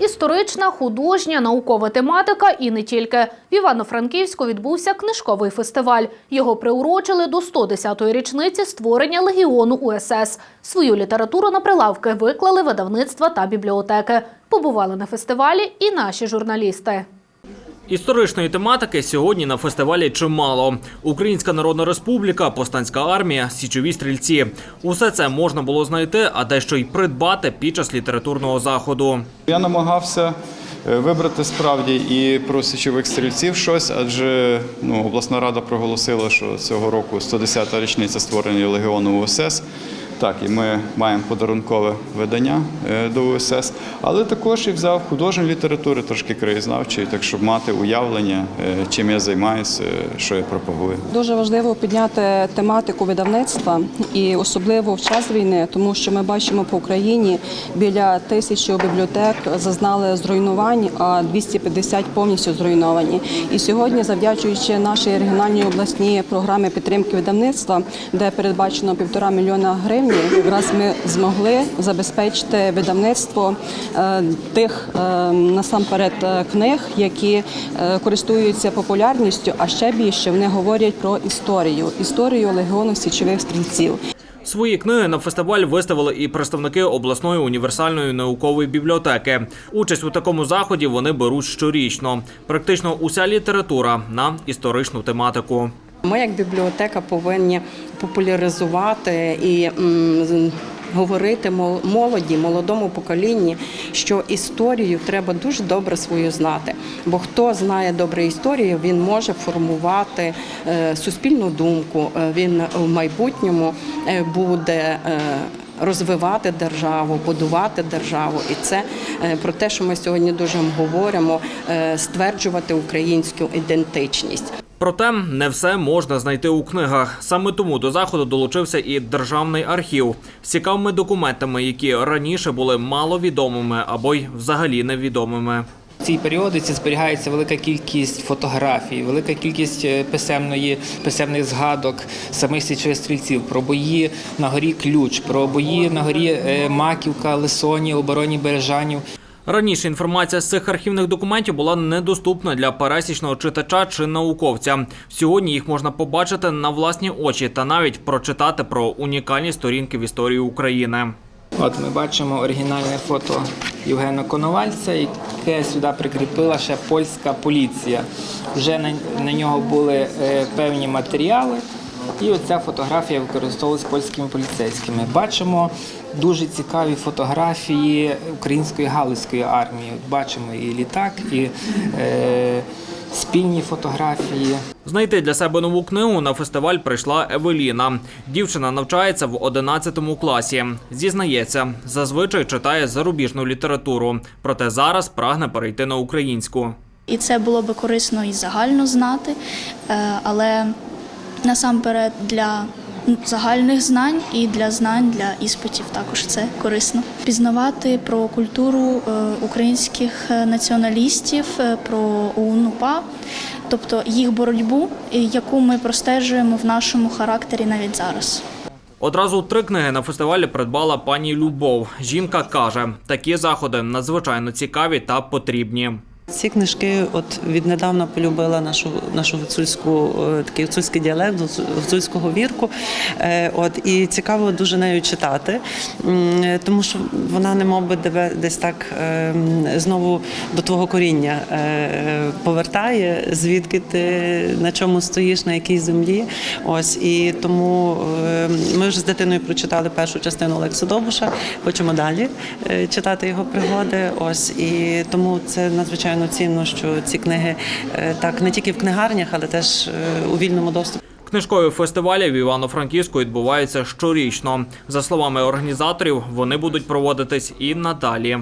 Історична, художня, наукова тематика і не тільки. В Івано-Франківську відбувся книжковий фестиваль. Його приурочили до 110-ї річниці створення легіону УСС. Свою літературу на прилавки виклали видавництва та бібліотеки. Побували на фестивалі і наші журналісти. Історичної тематики сьогодні на фестивалі чимало: Українська Народна Республіка, Повстанська армія, січові стрільці. Усе це можна було знайти, а дещо й придбати під час літературного заходу. Я намагався е, вибрати справді і про січових стрільців щось, адже ну, обласна рада проголосила, що цього року 110-та річниця створення легіону УСС. Так, і ми маємо подарункове видання е, до УСС, але також і взяв художню літературу, трошки краєзнавчої, так щоб мати уявлення, е, чим я займаюся, що я пропагую. Дуже важливо підняти тематику видавництва і особливо в час війни, тому що ми бачимо по Україні біля тисячі бібліотек зазнали зруйнувань, а 250 повністю зруйновані. І сьогодні, завдячуючи нашій регіональній обласній програмі підтримки видавництва, де передбачено півтора мільйона гривень, якраз ми змогли забезпечити видавництво е, тих е, насамперед е, книг, які користуються популярністю, а ще більше вони говорять про історію, історію легіону січових стрільців. Свої книги на фестиваль виставили і представники обласної універсальної наукової бібліотеки. Участь у такому заході вони беруть щорічно. Практично уся література на історичну тематику. Ми, як бібліотека, повинні популяризувати і говорити мол- молоді, молодому поколінні, що історію треба дуже добре свою знати. Бо хто знає добре історію, він може формувати е, суспільну думку. Е, Він в майбутньому е, буде. Розвивати державу, будувати державу, і це про те, що ми сьогодні дуже говоримо, стверджувати українську ідентичність. Проте не все можна знайти у книгах. Саме тому до заходу долучився і державний архів з цікавими документами, які раніше були маловідомими або й взагалі невідомими. В цій періодиці зберігається велика кількість фотографій, велика кількість е, писемної писемних згадок самих січових стрільців про бої на горі Ключ, про бої на горі е, Маківка, Лисоні, обороні Бережанів. Раніше інформація з цих архівних документів була недоступна для пересічного читача чи науковця. Сьогодні їх можна побачити на власні очі та навіть прочитати про унікальні сторінки в історії України. От ми бачимо оригінальне фото Євгена Коновальця, яке сюди прикріпила ще польська поліція. Вже на, на нього були е, певні матеріали, і оця фотографія використовувалась польськими поліцейськими. Бачимо дуже цікаві фотографії української галицької армії. Бачимо і літак, і е, спільні фотографії. Знайти для себе нову книгу на фестиваль прийшла Евеліна. Дівчина навчається в 11 класі. Зізнається, зазвичай читає зарубіжну літературу, проте зараз прагне перейти на українську. І це було би корисно і загально знати, е, але насамперед для загальних знань і для знань для іспитів також це корисно. Пізнавати про культуру е, українських е, націоналістів, е, про ОУН УПА, тобто їх боротьбу, яку ми простежуємо в нашому характері навіть зараз. Одразу три книги на фестивалі придбала пані Любов. Жінка каже, такі заходи надзвичайно цікаві та потрібні. Ці книжки, от віднедавна полюбила нашу нашу гуцульську е, такий гуцульський діалект, гуцу- гуцульського вірку. Е, От і цікаво дуже нею читати, е, тому що вона не мов би тебе десь так знову до твого коріння повертає, звідки ти на чому стоїш, на якій землі. Ось і тому ми вже з дитиною прочитали першу частину Олекса Довбуша, хочемо далі читати його пригоди. Ось і тому це надзвичайно цінно, що ці книги е, так не тільки в книгарнях, але теж е, у вільному доступі. Книжкові фестивалі в Івано-Франківську відбуваються щорічно. За словами організаторів, вони будуть проводитись і надалі.